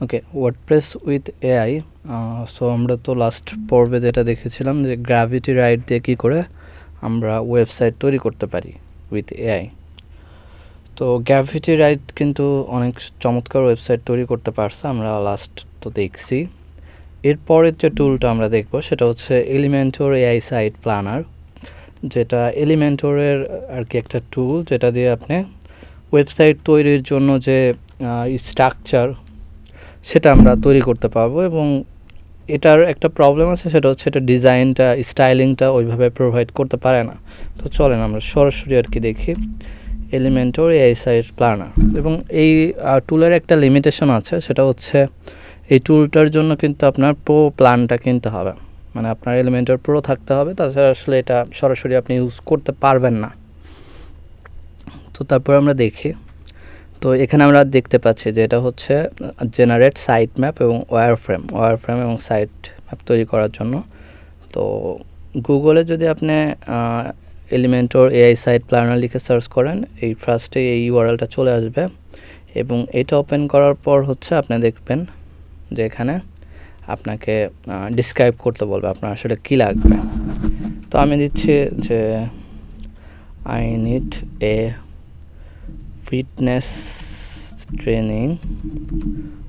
Okay WordPress with AI so আমরা তো last পর্বে যেটা দেখেছিলাম যে গ্র্যাভিটি রাইট দিয়ে কী করে আমরা ওয়েবসাইট তৈরি করতে পারি উইথ এআই তো গ্র্যাভিটি রাইট কিন্তু অনেক চমৎকার ওয়েবসাইট তৈরি করতে পারছে, আমরা লাস্ট তো দেখছি। এরপরের যে টুলটা আমরা দেখব সেটা হচ্ছে এলিমেন্টোর এআই সাইট প্ল্যানার যেটা এলিমেন্টোরের আর কি একটা টুল যেটা দিয়ে আপনি ওয়েবসাইট তৈরির জন্য যে স্ট্রাকচার সেটা আমরা তৈরি করতে পারব এবং এটার একটা প্রবলেম আছে, সেটা হচ্ছে এটা ডিজাইনটা স্টাইলিংটা ওইভাবে প্রোভাইড করতে পারে না। তো চলেন আমরা সরাসরি আর কি দেখি এলিমেন্টোর এআই সাইট প্ল্যানার এবং এই টুলের একটা লিমিটেশন আছে, সেটা হচ্ছে এই টুলটার জন্য কিন্তু আপনার প্রো প্ল্যানটা কিনতে হবে। মানে আপনার এলিমেন্টের প্রো থাকতে হবে, তাছাড়া আসলে এটা সরাসরি আপনি ইউজ করতে পারবেন না। তো তারপর আমরা দেখি। তো এখানে আমরা দেখতে পাচ্ছি যে এটা হচ্ছে জেনারেট সাইট ম্যাপ এবং ওয়ার ফ্রেম ওয়ার ফ্রেম এবং সাইট ম্যাপ তৈরি করার জন্য। তো গুগলে যদি আপনি এলিমেন্টর এআই সাইট প্ল্যানার লিখে সার্চ করেন, এই ফার্স্টে এই ইউআরএলটা চলে আসবে এবং এটা ওপেন করার পর হচ্ছে আপনি দেখবেন যে এখানে আপনাকে ডিসক্রাইব করতে বলবে আপনার আসলে কী লাগবে। তো আমি দিচ্ছি যে I need a fitness training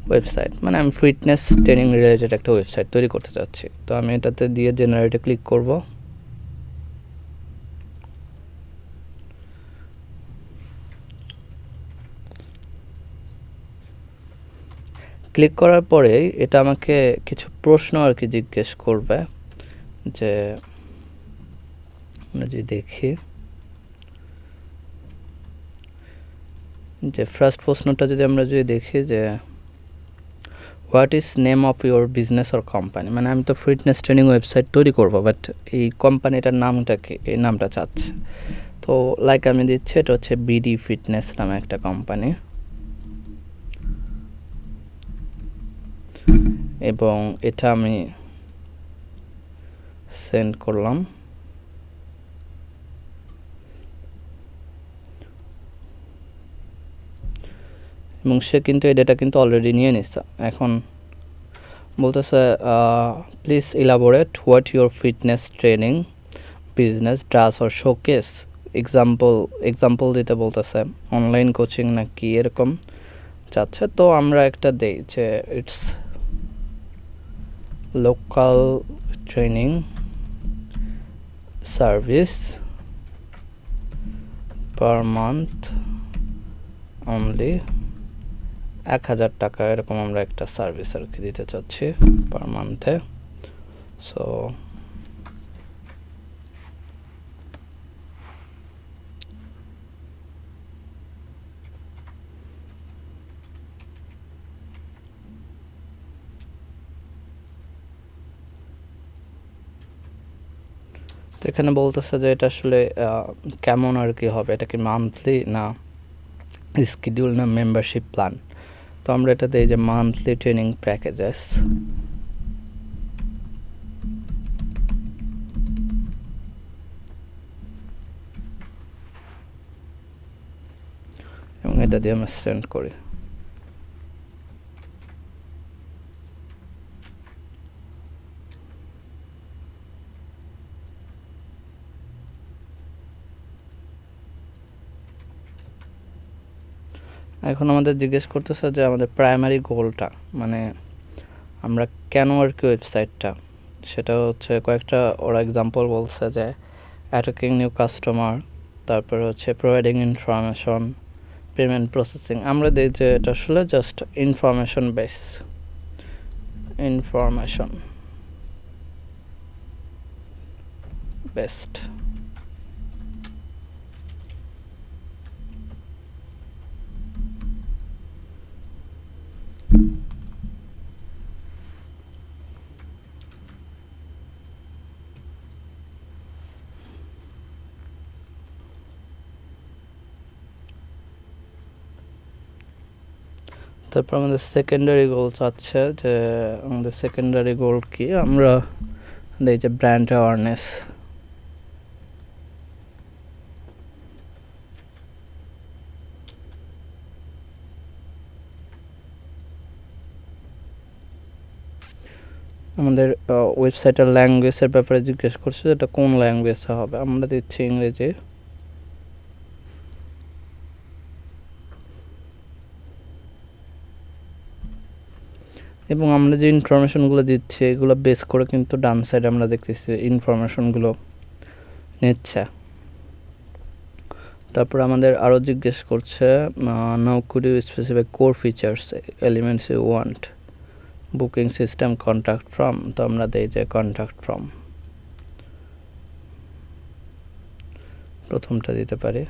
website মানে আমি ফিটনেস ট্রেনিং রিলেটেড একটা ওয়েবসাইট তৈরি করতে চাচ্ছি। তো আমি এটাতে দিয়ে জেনারেটে ক্লিক করব। ক্লিক করার পরে এটা আমাকে কিছু প্রশ্ন আর কি জিজ্ঞেস করবে। যে আমরা যদি দেখি। যে ফার্স্ট প্রশ্নটা যদি আমরা যদি দেখি যে what is name of your business or company মানে আমি তো ফিটনেস ট্রেনিং ওয়েবসাইট তৈরি করব বাট এই কোম্পানিটার নামটা কি, এই নামটা চাচ্ছে। তো লাইক আমি দিচ্ছি, এটা হচ্ছে বিডি ফিটনেস নামে একটা কোম্পানি এবং এটা আমি সেন্ড করলাম। এবং সে কিন্তু এই ডেটা কিন্তু অলরেডি নিয়ে নিচ্ছে এখন বলতেছে please elaborate what your fitness training business does or showcase example example দিতে বলতেছে অনলাইন কোচিং না কি এরকম চাচ্ছে। তো আমরা একটা দেই যে it's local training service per month only এক হাজার টাকা এরকম আমরা একটা সার্ভিস আর কি দিতে চাচ্ছি পার মান্থে সো তো এখানে বলতেছে যে এটা আসলে কেমন আর কি হবে? এটা কি মান্থলি না স্কিডিউল না মেম্বারশিপ প্ল্যান তো আমরা এটাতে এই যে মান্থলি ট্রেনিং প্যাকেজেস এবং এটা দিয়ে আমরা সেন্ড করি। এখন আমাদের জিজ্ঞেস করতেছে যে আমাদের প্রাইমারি গোলটা মানে আমরা কেন আর কি ওয়েবসাইটটা সেটা হচ্ছে কয়েকটা, ওরা এক্সাম্পল বলছে যে অ্যাটাকিং নিউ কাস্টমার তারপরে হচ্ছে প্রোভাইডিং ইনফরমেশন পেমেন্ট প্রসেসিং আমরা দিই যে এটা আসলে just information base information best তারপর আমাদের সেকেন্ডারি গোল চাচ্ছে যে, আমাদের সেকেন্ডারি গোল কি? আমরা এই যে ব্র্যান্ড অ্যাওয়ারনেস আমাদের ওয়েবসাইটের ল্যাঙ্গুয়েজের ব্যাপারে জিজ্ঞেস করছে যেটা কোন ল্যাঙ্গুয়েজে হবে? আমরা দিচ্ছি ইংরেজি। এবং আমরা যে ইনফরমেশনগুলো দিচ্ছি, এগুলো বেস করে কিন্তু ডান সাইডে আমরা দেখতেছি ইনফরমেশনগুলো নিচ্ছে। তারপর আমাদের আরও জিজ্ঞেস করছে now could you specific core features elements you want booking system contact form তো আমরা দিই যে কন্ট্যাক্ট ফ্রম প্রথমটা দিতে পারি।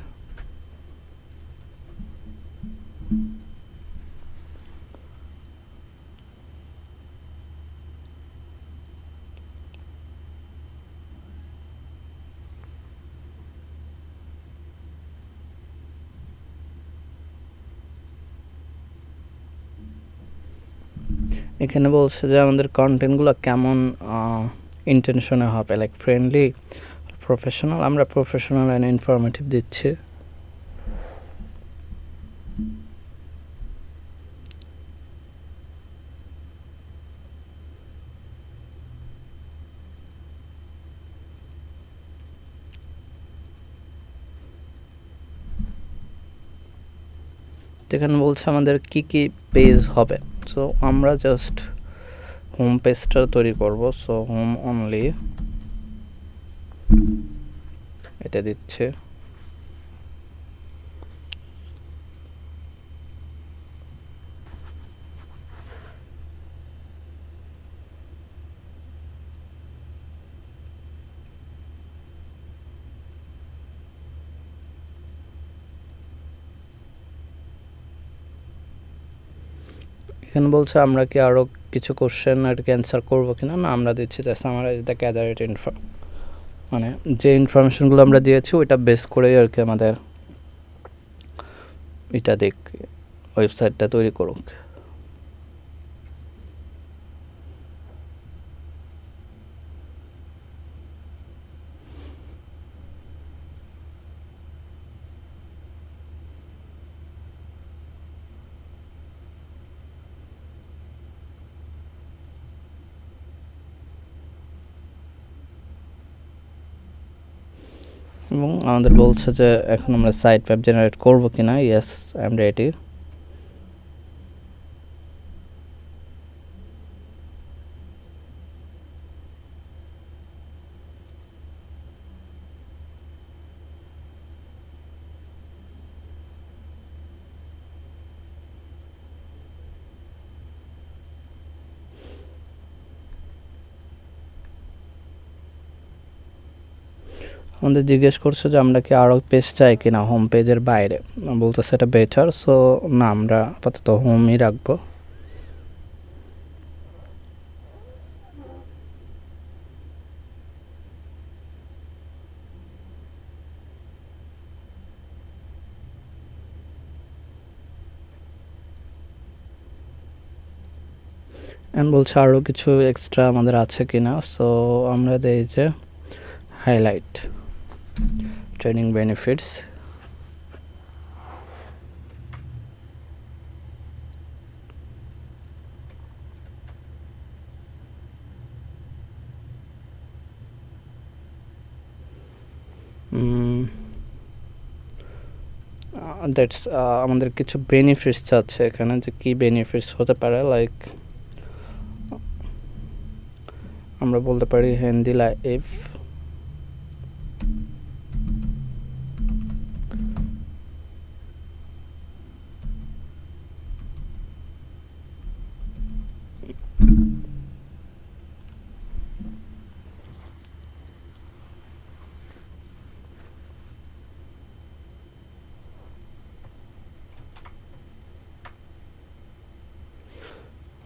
এখানে বলছে যে আমাদের কন্টেন্টগুলো কেমন ইন্টেনশনে হবে লাইক ফ্রেন্ডলি প্রফেশনাল আমরা প্রফেশনাল অ্যান্ড ইনফরমেটিভ দিচ্ছি। এখানে বলছে আমাদের কি কি পেজ হবে? সো আমরা জাস্ট হোম পেজটা তৈরি করব। সো হোম অনলি এটা দিচ্ছে। এখানে বলছে? আমরা কি আরও কিছু কোশ্চেন আর কি অ্যান্সার করব কিনা? না, আমরা দিচ্ছি জাস্ট আমরা দ্য গ্যাদার ইনফর্ম মানে যে ইনফরমেশনগুলো আমরা দিয়েছি, ওইটা বেস করেই আর কি আমাদের এটা দেখ ওয়েবসাইটটা তৈরি করুক। এবং আমাদের বলছে যে এখন আমরা সাইট ওয়েব জেনারেট করব কিনা? ইয়েস আই এম আমাদের জিজ্ঞেস করছে যে আমরা কি আরও পেজ চাই কিনা হোম পেজের বাইরে। বলতেছে এটা বেটার সো না, আমরা আপাতত হোমই রাখব। অ্যান্ড বলছে আরও কিছু এক্সট্রা আমাদের আছে কিনা সো আমরা দেই যে highlight training benefits. দ্যাটস আমাদের কিছু বেনিফিটস আছে এখানে যে কী বেনিফিটস হতে পারে লাইক আমরা বলতে পারি হেন্দি লাইফ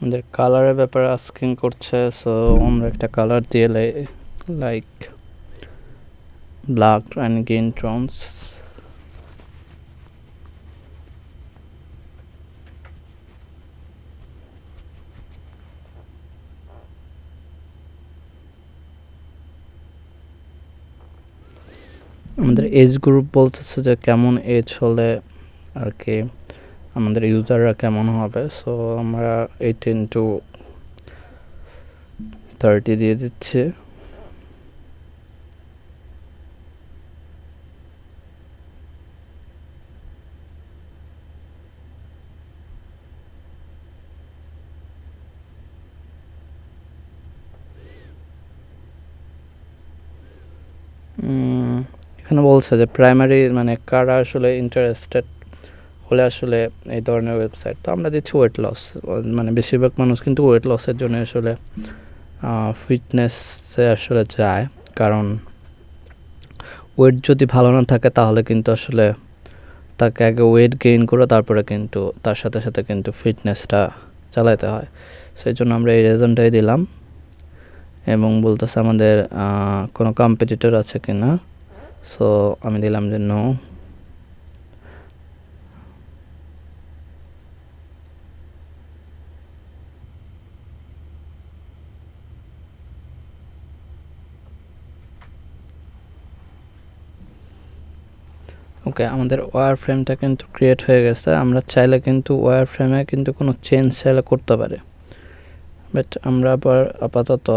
আমাদের কালারের ব্যাপারে আস্কিং করছে সো আমরা একটা কালার দিয়ে like black and green tones আমাদের এজ গ্রুপ বলতেছে যে কেমন এজ হলে আর কি আমাদের ইউজাররা কেমন হবে। সো আমরা এইটিন টু থার্টি দিয়ে দিচ্ছে। উম, এখানে বলছে যে প্রাইমারি মানে কারা আসলে ইন্টারেস্টেড হলে আসলে এই ধরনের ওয়েবসাইট তো আমরা দিচ্ছি ওয়েট লস মানে বেশিরভাগ মানুষ কিন্তু ওয়েট লসের জন্য আসলে ফিটনেসে আসলে যায়। কারণ ওয়েট যদি ভালো না থাকে তাহলে কিন্তু আসলে তাকে আগে ওয়েট গেইন করে তারপরে কিন্তু তার সাথে সাথে কিন্তু ফিটনেসটা চালাতে হয়। সেই জন্য আমরা এই রেজনটাই দিলাম। এবং বলতেছে আমাদের কোনো কম্পিটিটর আছে কি না সো আমি দিলাম যে নো ওকে আমাদের ওয়ার ফ্রেমটা কিন্তু ক্রিয়েট হয়ে গেছে। আমরা চাইলে কিন্তু ওয়ার ফ্রেমে কিন্তু কোনো চেঞ্জ চাইলে করতে পারে। বাট আমরা আবার আপাতত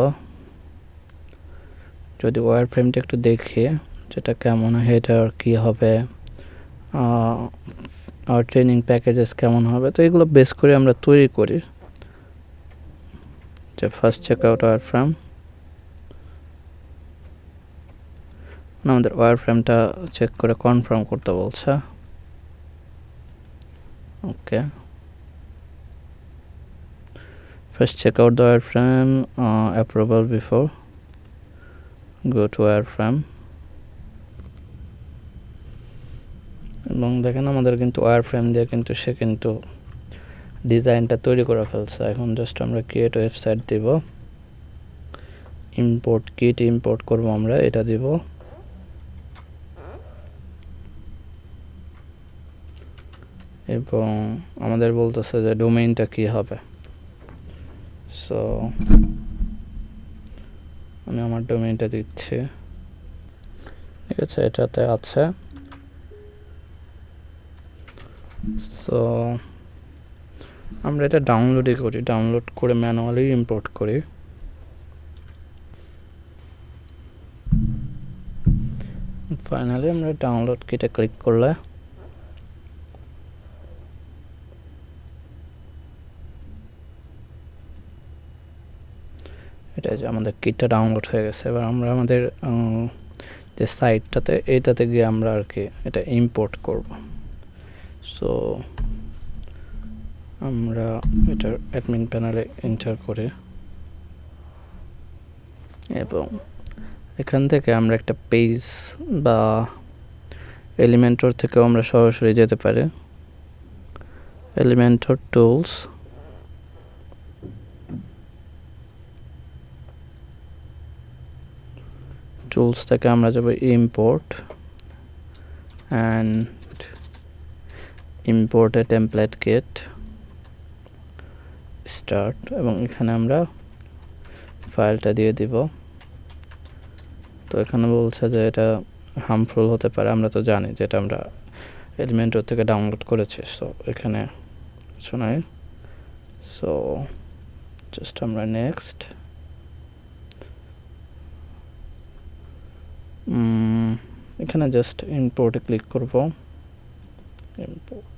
যদি ওয়ার ফ্রেমটা একটু দেখি। যেটা কেমন হেডার কী হবে আর ট্রেনিং প্যাকেজেস কেমন হবে তো এগুলো বেস করে আমরা তৈরি করি। যে first check out war frame আমাদের ওয়ার ফ্রেমটা চেক করে কনফার্ম করতে বলছে। Okay First check out the wireframe uh, approval before go to wireframe এবং দেখেন আমাদের কিন্তু ওয়ার ফ্রেম দিয়ে কিন্তু সে কিন্তু ডিজাইনটা তৈরি করে ফেলছে। এখন জাস্ট আমরা ক্রিয়েট ওয়েবসাইট দিব। ইম্পোর্ট কিট ইম্পোর্ট করব আমরা, এটা দিব। এবং আমাদের বলতেছে যে ডোমেইনটা কি হবে। সো আমি আমার ডোমেইনটা দিচ্ছি। ঠিক আছে, এটাতে আছে। সো আমরা এটা ডাউনলোডই করি। ডাউনলোড করে ম্যানুয়ালি ইম্পোর্ট করি। ফাইনালি আমরা ডাউনলোড কিটে ক্লিক করলে এটা যে আমাদের কিটটা ডাউনলোড হয়ে গেছে। এবার আমরা আমাদের যে সাইটটাতে এটাতে গিয়ে আমরা আর কি এটা ইম্পোর্ট করব। সো আমরা এটার অ্যাডমিন প্যানেলে এন্টার করে। এবং এখান থেকে আমরা একটা পেজ বা এলিমেন্টর থেকেও আমরা সরাসরি যেতে পারি। এলিমেন্টর টুলস টুলস থেকে আমরা যাব ইম্পোর্ট অ্যান্ড ইম্পোর্টে টেমপ্লেট কিট স্টার্ট এবং এখানে আমরা ফাইলটা দিয়ে দিব। তো এখানে বলছে যে এটা হার্মফুল হতে পারে, আমরা তো জানি যেটা আমরা এলিমেন্টর থেকে ডাউনলোড করেছি সো এখানে কিছু নাই। সো জাস্ট আমরা নেক্সট এখানে জাস্ট ইম্পোর্টে ক্লিক করব। ইম্পোর্ট